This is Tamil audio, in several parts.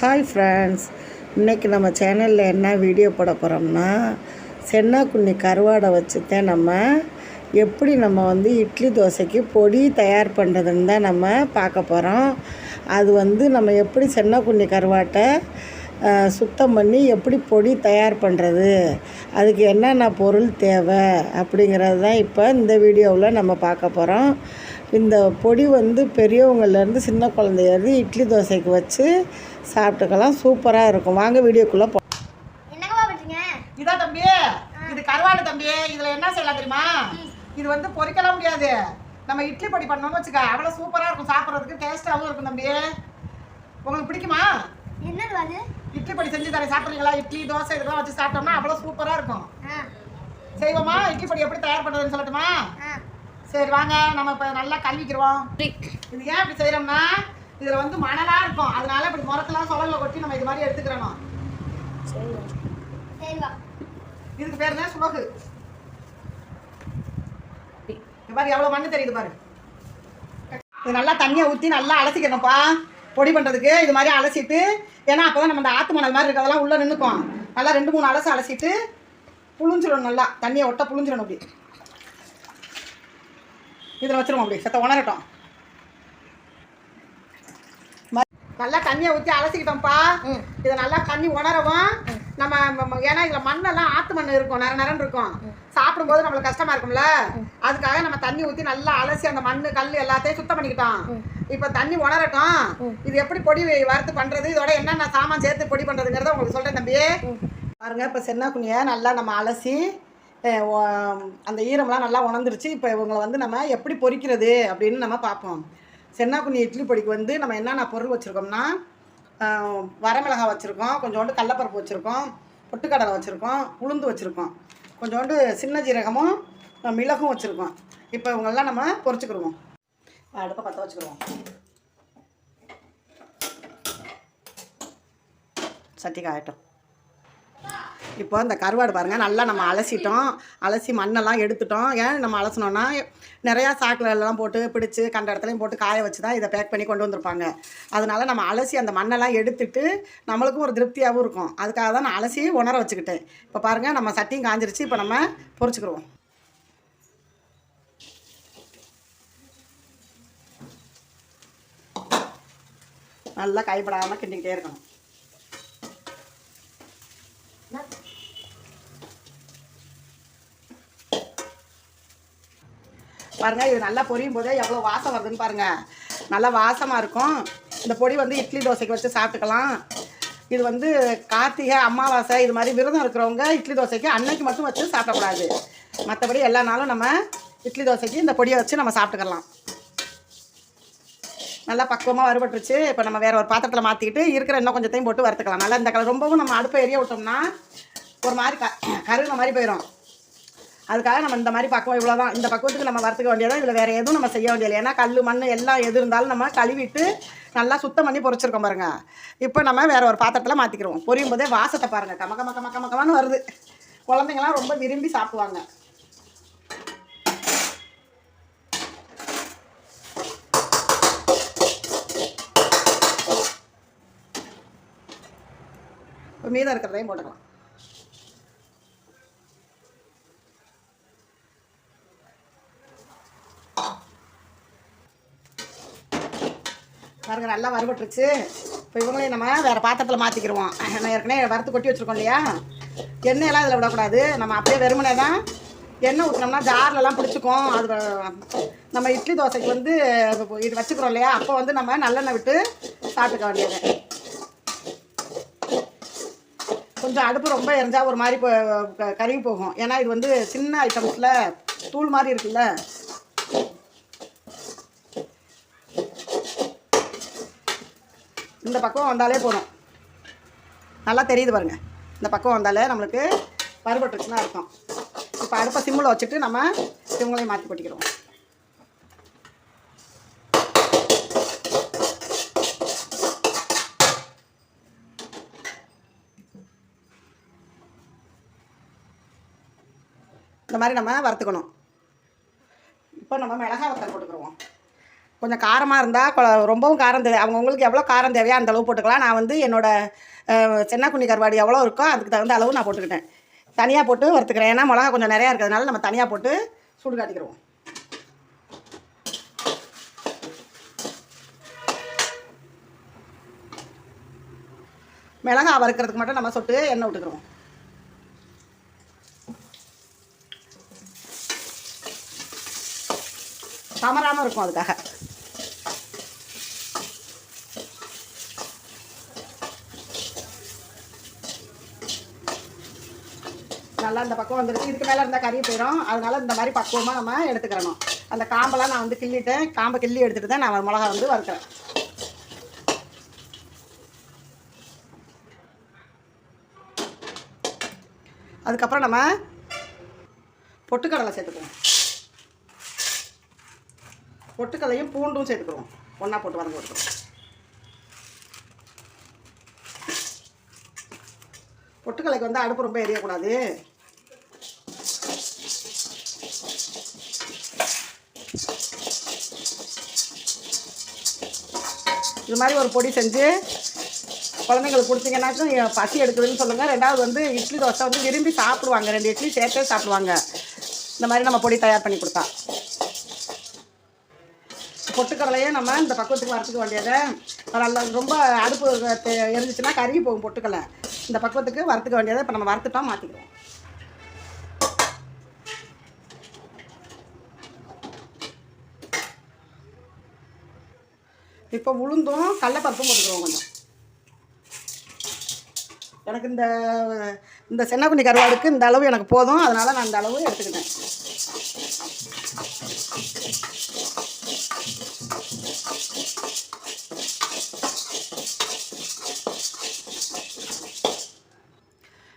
ஹாய் ஃப்ரெண்ட்ஸ் இன்றைக்கி நம்ம சேனலில் என்ன வீடியோ போட போகிறோம்னா சென்னாக்குண்ணி கருவாடை வச்சுதான் நம்ம எப்படி நம்ம வந்து இட்லி தோசைக்கு பொடி தயார் பண்ணுறதுன்னு தான் நம்ம பார்க்க போகிறோம் அது வந்து நம்ம எப்படி சென்னாக்குண்ணி கருவாட்டை சுத்தம் பண்ணி எப்படி பொடி தயார் பண்ணுறது அதுக்கு என்னென்ன பொருள் தேவை அப்படிங்கிறது தான் இப்போ இந்த வீடியோவில் நம்ம பார்க்க போகிறோம் இந்த பொடி வந்து பெரியவங்கள்லேருந்து சின்ன குழந்தையிலேருந்து இட்லி தோசைக்கு வச்சு சாப்பிட்டுக்கலாம். சூப்பராக இருக்கும். வாங்க வீடியோக்குள்ளே போ என்னங்கப்பா பண்றீங்க? இதா தம்பி. இது கருவாடு தம்பி. இதுல என்ன செய்யலாம் தெரியுமா? இது வந்து பொரிக்கலாம் முடியாது. நம்ம இட்லி பொடி பண்ணோம்னு வச்சுக்க அவ்வளவு சூப்பரா இருக்கும். சாப்பிட்றதுக்கு டேஸ்டாவும் இருக்கும் தம்பி. உங்களுக்கு பிடிக்குமா? என்னது அது? இட்லி பொடி செஞ்சு தரேன். சாப்பிட்றீங்களா? இட்லி தோசை இதெல்லாம் வச்சு சாப்பிட்டோம்னா அவ்வளவு சூப்பரா இருக்கும். செய்வோமா? இட்லி பொடி எப்படி தயார் பண்றதுன்னு சொல்லட்டுமா? சரி வாங்க. நம்ம இப்போ நல்லா கழுவிக்கிறோம் இது ஏன் இப்படி செய்யறோம்னா இதுல வந்து மணலா இருக்கும். அதனால இப்படி முறத்தெல்லாம் சுழல்ல கொட்டி நம்ம இது மாதிரி எடுத்துக்கிறோம் சரிப்பா இதுக்கு பேர் தான் சுலகு. பாரு எவ்வளவு மண்ணு தெரியுது பாரு. இது நல்லா தண்ணியை ஊற்றி நல்லா அலசிக்கணும்ப்பா. பொடி பண்ணுறதுக்கு இது மாதிரி அலசிட்டு ஏன்னா அப்போ தான் நம்ம இந்த ஆத்து மணல் மாதிரி இருக்கிறதெல்லாம் உள்ளே நின்றுக்கும் நல்லா ரெண்டு மூணு அலசு அலசிட்டு புழிஞ்சிடணும் நல்லா. தண்ணியை ஒட்ட புழிஞ்சிடணும் அப்படி. இதில் வச்சிருவோம் அப்படி. செத்த உணரட்டும். நல்லா தண்ணியை ஊற்றி அலசிக்கிட்டோம்ப்பா. இதை நல்லா தண்ணி உணரவும். நம்ம ஏன்னா இதில் மண்ணெல்லாம் ஆத்து மண் இருக்கும் நர நரன்னு இருக்கும். சாப்பிடும்போது நம்மளுக்கு கஷ்டமா இருக்கும்ல? அதுக்காக நம்ம தண்ணி ஊற்றி நல்லா அலசி அந்த மண் கல் எல்லாத்தையும் சுத்தம் பண்ணிக்கிட்டோம். இப்போ தண்ணி உணரட்டும். இது எப்படி பொடி வறுத்து பண்ணுறது இதோட என்னென்ன சாமான் சேர்த்து பொடி பண்ணுறதுங்கிறத உங்களுக்கு சொல்கிறேன் தம்பி. பாருங்க இப்போ சென்னாக்குனியை நல்லா நம்ம அலசி அந்த ஈரம்லாம் நல்லா உணர்ந்துருச்சு. இப்போ இவங்களை வந்து நம்ம எப்படி பொரிக்கிறது அப்படின்னு நம்ம பார்ப்போம். சென்னாக்குண்ணி இட்லி பொடிக்கு வந்து நம்ம என்னென்ன பொருள் வச்சுருக்கோம்னா வரமிளகாய் வச்சுருக்கோம் கொஞ்சோண்டு கடலப்பருப்பு வச்சுருக்கோம் பொட்டுக்கடலை வச்சுருக்கோம் உளுந்து வச்சுருக்கோம். கொஞ்சோண்டு சின்ன ஜீரகமும் மிளகும் வச்சுருக்கோம். இப்போ இவங்கெல்லாம் நம்ம பொரிச்சுக்கிடுவோம் அடுப்பை பற்ற வச்சுக்கிடுவோம். சட்டி காயட்டும் இப்போ அந்த கருவாடு பாருங்கள் நல்லா நம்ம அலசிட்டோம். அலசி மண்ணெல்லாம் எடுத்துட்டோம். ஏன் நம்ம அலசினோன்னா நிறையா சாக்கிலெல்லாம் போட்டு பிடிச்சி கண்ட இடத்துலையும் போட்டு காய வச்சு தான் இதை பேக் பண்ணி கொண்டு வந்திருப்பாங்க. அதனால நம்ம அலசி அந்த மண்ணெல்லாம் எடுத்துட்டு நம்மளுக்கும் ஒரு திருப்தியாகவும் இருக்கும். அதுக்காக தான் நான் அலசி உணர வச்சுக்கிட்டேன். இப்போ பாருங்கள் நம்ம சட்டியும் காஞ்சிருச்சு. இப்போ நம்ம பொரிச்சுக்கிடுவோம் நல்லா கைப்படாமல் கிண்டிக்கிட்டே இருக்கணும். பாருங்க இது நல்லா பொரியும் போதே எவ்வளோ வாசம் வருதுன்னு பாருங்க. நல்லா வாசமாக இருக்கும். இந்த பொடி வந்து இட்லி தோசைக்கு வச்சு சாப்பிட்டுக்கலாம். இது வந்து கார்த்திகை அமாவாசை இது மாதிரி விரதம் இருக்கிறவங்க இட்லி தோசைக்கு அன்னைக்கு மட்டும் வச்சு சாப்பிடக்கூடாது. மற்றபடி எல்லா நாளும் நம்ம இட்லி தோசைக்கு இந்த பொடியை வச்சு நம்ம சாப்பிட்டுக்கலாம். நல்லா பக்குவமாக வறுபட்டுருச்சு. இப்போ நம்ம வேறு ஒரு பாத்திரத்தில் மாற்றிக்கிட்டு இருக்கிற இன்னும் கொஞ்சத்தையும் போட்டு வறுத்துக்கலாம். நல்லா இந்த கலர் ரொம்பவும் நம்ம அடுப்பை எரிய விட்டோம்னா ஒரு மாதிரி க கருகின மாதிரி போயிடும் அதுக்காக நம்ம இந்த மாதிரி பக்குவம் இவ்வளோ தான் இந்த பக்குவத்துக்கு நம்ம வறுத்துக்க வேண்டியதான் இதில் வேறு எதுவும் நம்ம செய்ய வேண்டியது ஏன்னா கல் மண் எல்லாம் எது இருந்தாலும் நம்ம கழுவிட்டு நல்லா சுத்தம் பண்ணி பொரிச்சிருக்கோம் பாருங்கள் இப்போ நம்ம வேறு ஒரு பாத்திரத்தில் மாற்றிக்கிறோம் பொரியும் போதே வாசத்தை பாருங்க. கமக்க மக்க மக்க மக்கமானு வருது. குழந்தைங்களாம் ரொம்ப விரும்பி சாப்பிடுவாங்க. இப்போ மீதம் இருக்கிறதையும் போட்டுக்கலாம். பாருங்க நல்லா வறுபட்டுருச்சு. இப்போ இவங்களையும் நம்ம வேறு பாத்திரத்தில் மாற்றிக்கிடுவோம் நான் ஏற்கனவே வறுத்து கொட்டி வச்சுருக்கோம் இல்லையா? எண்ணெயெல்லாம் இதில் விடக்கூடாது. நம்ம அப்படியே வெறுமனே தான் எண்ணெய் ஊற்றினோம்னா ஜார்லலாம் பிடிச்சிக்கும். அது நம்ம இட்லி தோசைக்கு வந்து இது வச்சுக்கிறோம் இல்லையா? அப்போ வந்து நம்ம நல்லெண்ணெய் விட்டு சாப்பிட்டுக்க வேண்டியது. கொஞ்சம் அடுப்பு ரொம்ப எரிஞ்சா ஒரு மாதிரி போ- க- கருகி போகும். ஏன்னா இது வந்து சின்ன ஐட்டம்ஸில் தூள் மாதிரி இருக்குல்ல. இந்த பக்கம் வந்தாலே போதும். நல்லா தெரியுது பாருங்க. இந்த பக்கம் வந்தாலே நம்மளுக்கு பருபட்டுருச்சுன்னா இருக்கும் இப்போ அடுப்பை சிம்மில் வச்சுட்டு நம்ம இவங்களையும் மாற்றி கொட்டிக்கிறோம் இந்த மாதிரி நம்ம வறுத்துக்கணும். இப்போ நம்ம மிளகா கொஞ்சம் காரமாக இருந்தால் ரொம்பவும் காரம் தேவை. அவங்கவுங்களுக்கு எவ்வளோ காரம் தேவையோ அந்த அளவு போட்டுக்கலாம். நான் வந்து என்னோடய அஹ், சென்னாக்குண்ணி கருவாடு எவ்வளோ இருக்கோ அதுக்கு தகுந்த அளவு நான் போட்டுக்கிட்டேன். தனியாக போட்டு வறுத்துக்கிறேன். ஏன்னா மிளகா கொஞ்சம் நிறையா இருக்கிறதுனால நம்ம தனியாக போட்டு சூடு காட்டிக்கிறோம் மிளகா வறுக்கிறதுக்கு மட்டும் நம்ம சொட்டு எண்ணெய் விட்டுக்கிறோம் சமராமல் இருக்கும் அதுக்காக. நல்லா இந்த பக்கம் வந்துருச்சு. இதுக்கு மேலே இருந்தால் கறி போயிடும் அதனால் இந்த மாதிரி பக்குவமாக நம்ம எடுத்துக்கிறணும். அந்த காம்பெல்லாம் நான் வந்து கிள்ளிட்டேன். காம்பை கிள்ளி எடுத்துகிட்டு தான் நான் மிளகா வந்து வறுக்கிறேன். அதுக்கப்புறம் நம்ம பொட்டுக்கடலை சேர்த்துக்குவோம். பொட்டுக்கடலையும் பூண்டும் சேர்த்துக்குவோம். ஒன்றா போட்டு வதங்க விட்டுருவோம் பொட்டுக்கலைக்கு வந்து அடுப்பு ரொம்ப எரியக்கூடாது. இது மாதிரி ஒரு பொடி செஞ்சு குழந்தைங்களுக்கு கொடுத்தீங்கன்னாச்சும் பசி எடுக்குதுன்னு சொல்லுங்கள் ரெண்டாவது வந்து இட்லி தோசை வந்து விரும்பி சாப்பிடுவாங்க. ரெண்டு இட்லி சேர்த்தே சாப்பிடுவாங்க. இந்த மாதிரி நம்ம பொடி தயார் பண்ணி கொடுத்தா. பொட்டுக்கடலையே நம்ம இந்த பக்குவத்துக்கு வறுத்துக்க வேண்டியதை நல்லா ரொம்ப அடுப்பு இருந்துச்சுன்னா எரிஞ்சிச்சுன்னா கருகி போகும் பொட்டுக்கடலை. இந்த பக்குவத்துக்கு வறுத்துக்க வேண்டியதை இப்போ நம்ம வறுத்துட்டோம் மாற்றிக்கிறோம் இப்போ உளுந்தும் கடலப்பருப்பும் போட்டுக்கிறோம் கொஞ்சம். எனக்கு இந்த இந்த சென்னக்குண்ணி கருவாடுக்கு இந்த அளவு எனக்கு போதும். அதனால் நான் இந்த அளவு எடுத்துக்கிட்டேன்.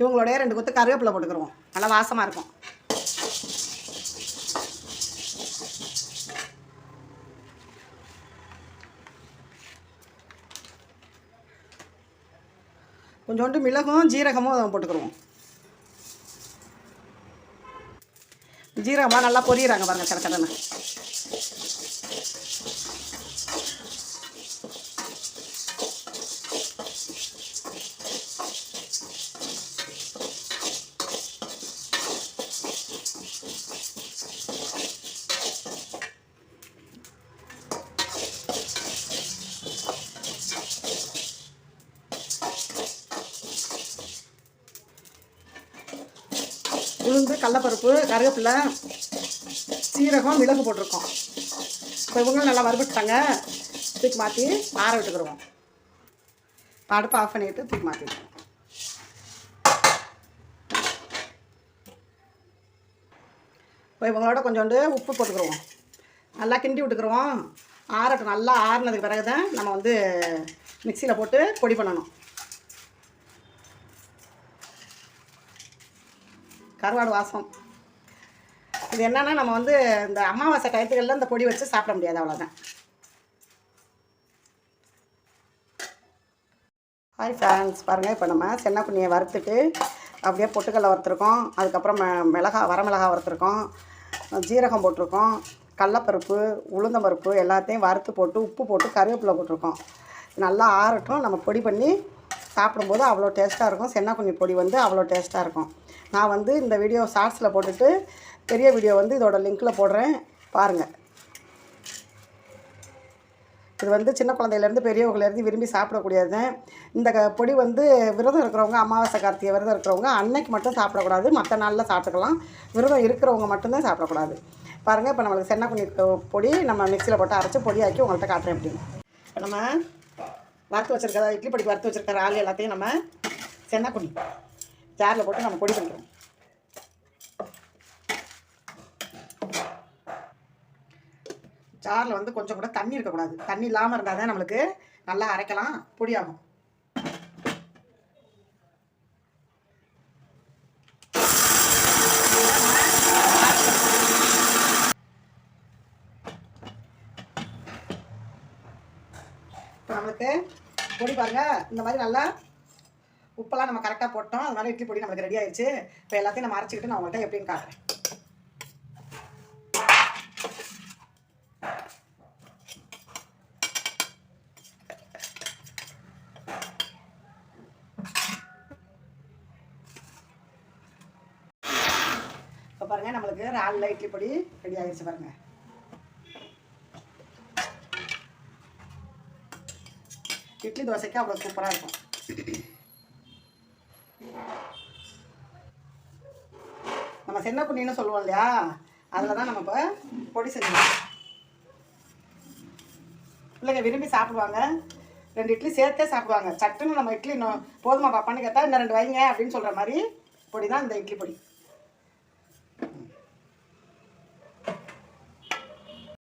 இவங்களுடைய ரெண்டு கொத்து கருவேப்பிலை போட்டுக்கிறோம் நல்லா வாசமாக இருக்கும். கொஞ்சோண்டு மிளகும் ஜீரகமும் போட்டுக்கிறோம் ஜீரகமாக நல்லா பொரியிறாங்க பாருங்க கடற்கடனை உளுந்து கடலப்பருப்பு கருவேப்பிலை சீரகம் மிளகு போட்டிருக்கோம். இப்போ இவங்களும் நல்லா வறுபட்டுட்டாங்க. தூக்கி மாற்றி ஆற விட்டுக்கிறோம் அடுப்பு ஆஃப் பண்ணிட்டு தூக்கி மாற்றிடுவோம் இப்போ இவங்களோட கொஞ்சோண்டு உப்பு போட்டுக்கிறோம் நல்லா கிண்டி விட்டுக்கிறோம் ஆறட்டும் நல்லா ஆறுனதுக்கு பிறகு தான் நம்ம வந்து மிக்சியில் போட்டு பொடி பண்ணணும். கருவாடு வாசம். இது என்னென்னா நம்ம வந்து இந்த அமாவாசை டயத்துகளில் இந்த பொடி வச்சு சாப்பிட முடியாது அவ்வளோதான் ஹாய் ஃப்ரெண்ட்ஸ் பாருங்கள் இப்போ நம்ம சென்னக்குண்ணியை வறுத்துட்டு அப்படியே பொட்டுக்கடலை வறுத்துருக்கோம். அதுக்கப்புறம் ம- மிளகா வரமிளகா வறுத்துருக்கோம். ஜீரகம் போட்டிருக்கோம். கடலப்பருப்பு உளுந்தம்பருப்பு எல்லாத்தையும் வறுத்து போட்டு உப்பு போட்டு கருவேப்பிலை போட்டிருக்கோம். நல்லா ஆறட்டும். நம்ம பொடி பண்ணி சாப்பிடும்போது அவ்வளோ டேஸ்ட்டாக இருக்கும். சென்னாக்குண்ணி பொடி வந்து அவ்வளோ டேஸ்ட்டாக இருக்கும். நான் வந்து இந்த வீடியோ ஷார்ட்ஸில் போட்டுட்டு பெரிய வீடியோ வந்து இதோட லிங்க்கில் போடுறேன். பாருங்கள் இது வந்து சின்ன குழந்தையிலேருந்து பெரியவங்கலேருந்து விரும்பி சாப்பிடக்கூடியது இந்த க- பொடி வந்து விரதம் இருக்கிறவங்க அமாவாசை கார்த்திகை விரதம் இருக்கிறவங்க அன்னைக்கு மட்டும் சாப்பிடக்கூடாது. மற்ற நாளில் சாப்பிட்டுக்கலாம். விரதம் இருக்கிறவங்க மட்டும்தான் சாப்பிடக்கூடாது. பாருங்கள் இப்போ நம்மளுக்கு சென்னக்குண்ணி கொ- பொடி நம்ம மிக்சியில் போட்டு அரைச்சி பொடியாக்கி உங்கள்கிட்ட காட்டுறேன் அப்படின்னு. இப்போ நம்ம வறுத்து வச்சுருக்கிற இட்லி பொடிக்கு வறுத்து வச்சுருக்கிற ஆள் எல்லாத்தையும் நம்ம சென்னக்குண்ணி ஜாரில் போட்டு நம்ம பொடி பண்ணுறோம் ஜாரில் வந்து கொஞ்சம் கூட தண்ணி இருக்கக்கூடாது தண்ணி இல்லாமல் இருந்தால் தான் நம்மளுக்கு நல்லா அரைக்கலாம் பொடியாகும். இப்போ நம்மளுக்கு பொடி பாருங்கள் இந்த மாதிரி நல்லா உப்பெல்லாம் நம்ம கரெக்டாக போட்டோம். அதனால இட்லி பொடி நமக்கு ரெடி ஆயிடுச்சு இப்போ எல்லாத்தையும் நம்ம அரைச்சிக்கிட்டு நான் உங்கள்கிட்ட எப்படின்னு காட்டுறேன். இப்போ பாருங்கள் நம்மளுக்கு ராலில் இட்லி பொடி ரெடி ஆயிடுச்சு பாருங்கள் இட்லி தோசைக்கு அவ்வளோ சூப்பராக இருக்கும். சென்ன புண்ணின்னு சொல்லுவோம் இல்லையா? அதில் தான் நம்ம இப்போ பொடி செஞ்சுக்கலாம். பிள்ளைங்க விரும்பி சாப்பிடுவாங்க. ரெண்டு இட்லி சேர்த்தே சாப்பிடுவாங்க. சட்டுன்னு நம்ம இட்லி இன்னும் போதுமா பாப்பான்னு கேட்டால் இன்னும் ரெண்டு வைங்க அப்படின்னு சொல்கிற மாதிரி பொடி தான் இந்த இட்லி பொடி.